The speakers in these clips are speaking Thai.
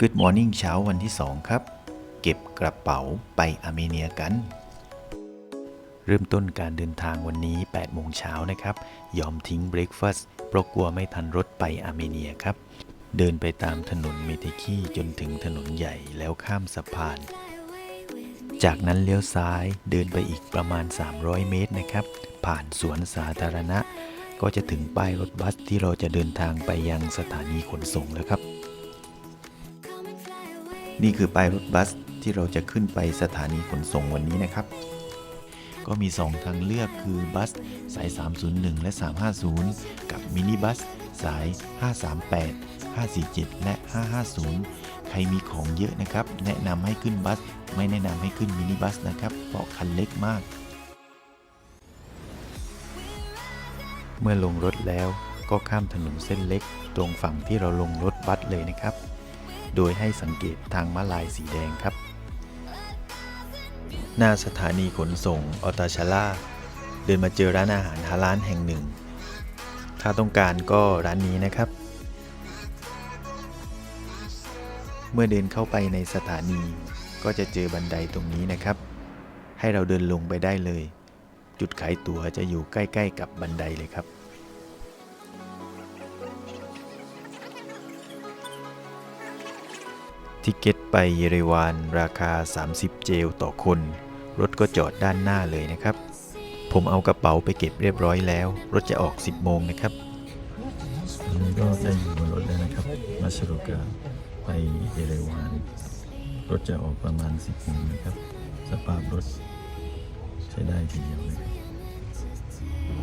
Good Morning เช้าวันที่ 2 ครับ เก็บกระเป๋าไปอาร์เมเนียกัน เริ่มต้นการเดินทางวันนี้8โมงเช้านะครับ ยอมทิ้งเบรคฟาสต์เพราะกลัวไม่ทันรถไปอาร์เมเนียครับ เดินไปตามถนนเมเทคีจนถึงถนนใหญ่แล้วข้ามสะพาน จากนั้นเลี้ยวซ้ายเดินไปอีกประมาณ 300 เมตรนะครับ ผ่านสวนสาธารณะ ก็จะถึงป้ายรถบัสที่เราจะเดินทางไปยังสถานีขนส่งแล้วครับ นี่คือป้ายรถบัสที่เราจะขึ้นไปสถานีขนส่งวันนี้นะครับ ก็มี 2 ทางเลือกคือบัสสาย 301 และ 350 กับมินิบัสสาย 538 547 และ 550 ใครมีของเยอะนะครับ แนะนำให้ขึ้นบัส ไม่แนะนำให้ขึ้นมินิบัสนะครับ เพราะคันเล็กมาก เมื่อลงรถแล้วก็ข้ามถนนเส้นเล็ก ตรงฝั่งที่เราลงรถบัสเลยนะครับ โดยให้สังเกตทางม้าลายสีแดงครับ หน้าสถานีขนส่งออตาชาล่าเดินมาเจอร้านอาหารฮาลานแห่งหนึ่ง ถ้าต้องการก็ร้านนี้นะครับ เมื่อเดินเข้าไปในสถานีก็จะเจอบันไดตรงนี้นะครับ ให้เราเดินลงไปได้เลย จุดขายตั๋วจะอยู่ใกล้ ๆ กับบันไดเลยครับ ทิเก็ตไปเยเรวานราคา 30 เจลต่อคน รถก็จอดด้านหน้าเลยนะครับ ผมเอากระเป๋าไปเก็บเรียบร้อยแล้ว รถจะออก 10 โมงนะครับนนี้ก็ได้อยู่บนรถแล้วนะครับ มาชโรกาไปเยเรวานรถจะออกประมาณ 10โมงนะครับ สภาพรถใช้ได้ทีเดียวเลย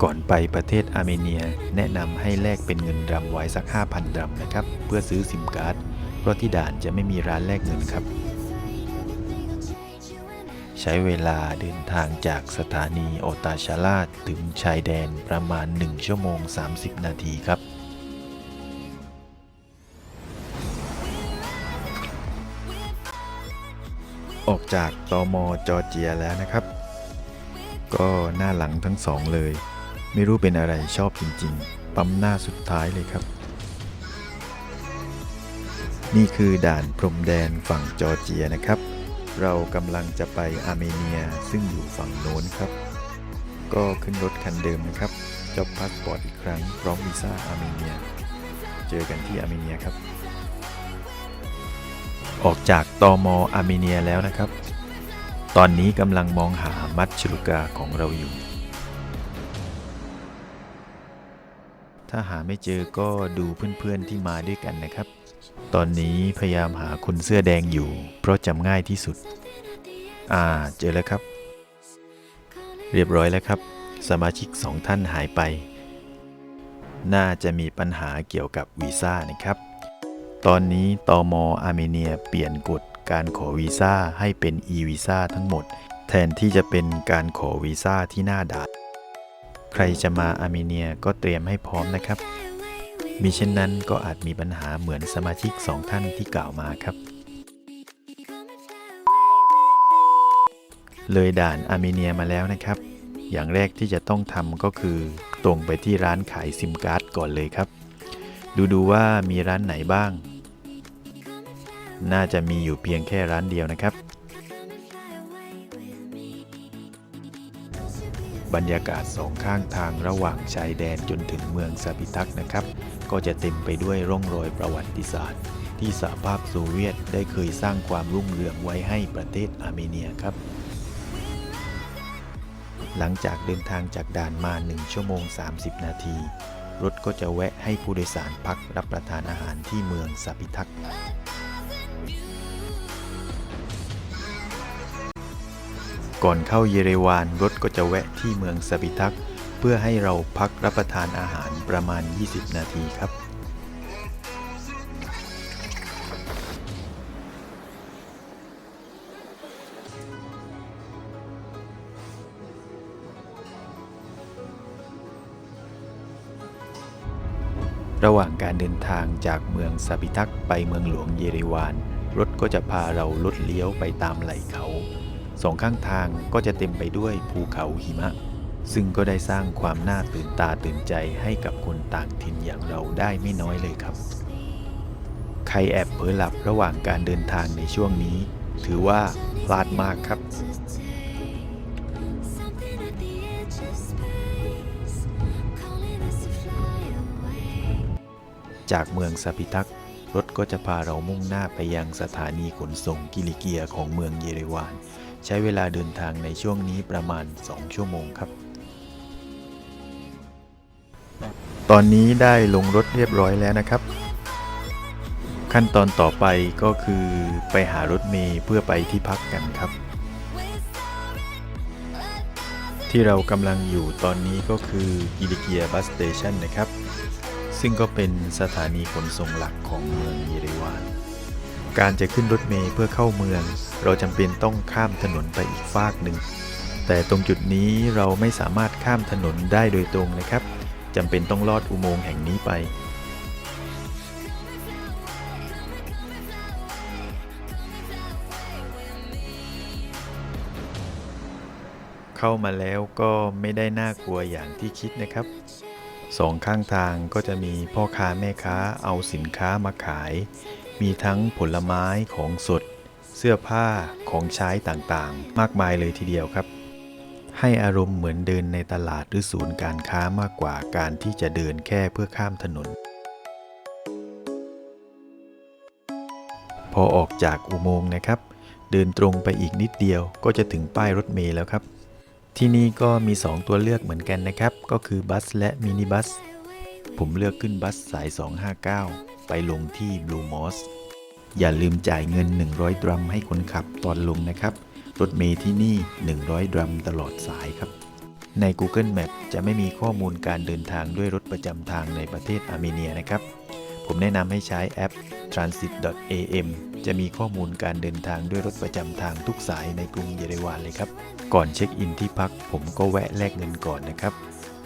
ก่อนไปประเทศอาร์เมเนีย แนะนำให้แลกเป็นเงินดรัมไว้สัก 5,000ดรัมนะครับ เพื่อซื้อซิมการ์ด เพราะที่ด่านจะไม่มีร้านแลกเงินครับ ใช้เวลาเดินทางจากสถานีโอตาชาลาดถึงชายแดนประมาณ 1 ชั่วโมง 30 นาทีครับออกจากตอมอจอร์เจียแล้วนะครับ ก็หน้าหลังทั้งสองเลย ไม่รู้เป็นอะไรชอบจริง ๆ ปั๊มหน้าสุดท้ายเลยครับ นี่คือด่านพรมแดนฝั่งจอร์เจียนะครับ เรากำลังจะไปอาร์เมเนียซึ่งอยู่ฝั่งโน้นครับ ก็ขึ้นรถคันเดิมนะครับจอบพาสปอร์ตอีกครั้งพร้อมวีซ่าอาร์เมเนีย เจอกันที่อาร์เมเนียครับ ออกจากตอมออาร์เมเนียแล้วนะครับ ตอนนี้กำลังมองหามัดชลุกาของเราอยู่ ถ้าหาไม่เจอก็ดูเพื่อนๆที่มาด้วยกันนะครับ ตอนนี้พยายามหาคนเสื้อแดงอยู่ เพราะจำง่ายที่สุด อ่า เจอแล้วครับ เรียบร้อยแล้วครับ สมาชิกสองท่านหายไป น่าจะมีปัญหาเกี่ยวกับวีซ่านะครับ ตอนนี้ตอมอาร์เมเนียเปลี่ยนกฎการขอวีซ่าให้เป็น e วีซ่าทั้งหมด แทนที่จะเป็นการขอวีซ่าที่หน้าด่านใครจะมาอาร์เมเนียก็เตรียมให้พร้อมนะครับ มิเช่นนั้นก็อาจมีปัญหาเหมือนสมาชิกสองท่านที่กล่าวมาครับ เลยด่านอาร์เมเนียมาแล้วนะครับ อย่างแรกที่จะต้องทำก็คือตรงไปที่ร้านขายซิมการ์ดก่อนเลยครับ ดูดูว่ามีร้านไหนบ้าง น่าจะมีอยู่เพียงแค่ร้านเดียวนะครับ บรรยากาศสองข้างทางระหว่างชายแดนจนถึงเมืองซาปิทักนะครับ ก็จะเต็มไปด้วยร่องรอยประวัติศาสตร์ ที่สหภาพโซเวียตได้เคยสร้างความรุ่งเรืองไว้ให้ประเทศอาร์เมเนียครับ หลังจากเดินทางจากด่านมา 1 ชั่วโมง 30 นาที รถก็จะแวะให้ผู้โดยสารพักรับประทานอาหารที่เมืองซาปิทัก ก่อนเข้าเยเรวานรถก็จะแวะที่เมืองซาปิทัก เพื่อให้เราพักรับประทานอาหารประมาณ 20 นาทีครับ ระหว่างการเดินทางจากเมืองซาปิทักไปเมืองหลวงเยเรวาน รถก็จะพาเราลดเลี้ยวไปตามไหล่เขา สองข้างทางก็จะเต็มไปด้วยภูเขาหิมะ ซึ่งก็ได้สร้างความน่าตื่นตาตื่นใจให้กับคนต่างถิ่นอย่างเราได้ไม่น้อยเลยครับขรแอบเผลอหลับระหว่างการเดินทางในช่วงนี้ ถือว่าพลาดมากครับจากเมืองซาพิทักษ์ ก็จะพาเรามุ่งหน้าไปยังสถานีขนส่งกิลิเกียของเมืองเยเรวาน ใช้เวลาเดินทางในช่วงนี้ประมาณ 2 ชั่วโมงครับ ตอนนี้ได้ลงรถเรียบร้อยแล้วนะครับ ขั้นตอนต่อไปก็คือไปหารถเมล์เพื่อไปที่พักกันครับ ที่เรากำลังอยู่ตอนนี้ก็คือกิลิเกียบัสสเตชันนะครับ ซึ่งก็เป็นสถานีขนส่งหลักของเมืองเยเรวาน การจะขึ้นรถเมล์เพื่อเข้าเมือง เราจำเป็นต้องข้ามถนนไปอีกฟากหนึ่ง แต่ตรงจุดนี้เราไม่สามารถข้ามถนนได้โดยตรงนะครับจำเป็นต้องลอดอุโมงค์แห่งนี้ไปเข้ามาแล้วก็ไม่ได้น่ากลัวอย่างที่คิดนะครับ สองข้างทางก็จะมีพ่อค้าแม่ค้าเอาสินค้ามาขาย มีทั้งผลไม้ของสด เสื้อผ้าของใช้ต่างๆ มากมายเลยทีเดียวครับ ให้อารมณ์เหมือนเดินในตลาดหรือศูนย์การค้ามากกว่าการที่จะเดินแค่เพื่อข้ามถนน พอออกจากอุโมงค์นะครับ เดินตรงไปอีกนิดเดียวก็จะถึงป้ายรถเมล์แล้วครับ ที่นี่ก็มี 2 ตัวเลือกเหมือนกันนะครับ ก็คือบัสและมินิบัส ผมเลือกขึ้นบัสสาย 259 ไปลงที่ Blue Moss อย่าลืมจ่ายเงิน 100 ดรัมให้คนขับตอนลงนะครับ รถเมล์ที่นี่ 100 ดรัมตลอดสายครับ ใน Google Map จะไม่มีข้อมูลการเดินทางด้วยรถประจำทางในประเทศอาร์เมเนียนะครับ ผมแนะนำให้ใช้แอป transit.am จะมีข้อมูลการเดินทางด้วยรถประจำทางทุกสายในกรุงเยเรวานเลยครับ ก่อนเช็คอินที่พักผมก็แวะแลกเงินก่อนนะครับ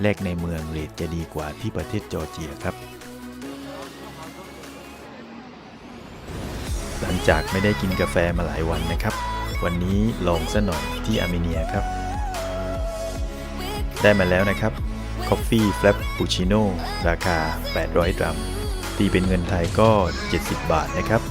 แลกในเมืองเรทจะดีกว่าที่ประเทศจอร์เจียครับ หลังจากไม่ได้กินกาแฟมาหลายวันนะครับ วันนี้ลองซะหน่อยที่อาร์เมเนียครับ ได้มาแล้วนะครับ Coffee Frappuccino ราคา 800กรัม ตีเป็นเงินไทยก็ 70 บาทนะครับ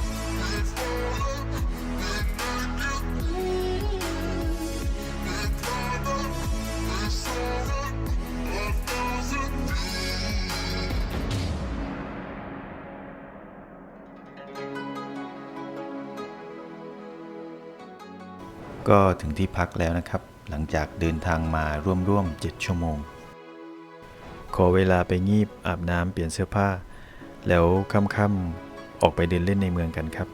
ก็ถึงที่พักแล้วนะครับ หลังจากเดินทางมาร่วมๆ7ชั่วโมง ขอเวลาไปงีบอาบน้ำเปลี่ยนเสื้อผ้า แล้วค่ำๆออกไปเดินเล่นในเมืองกันครับ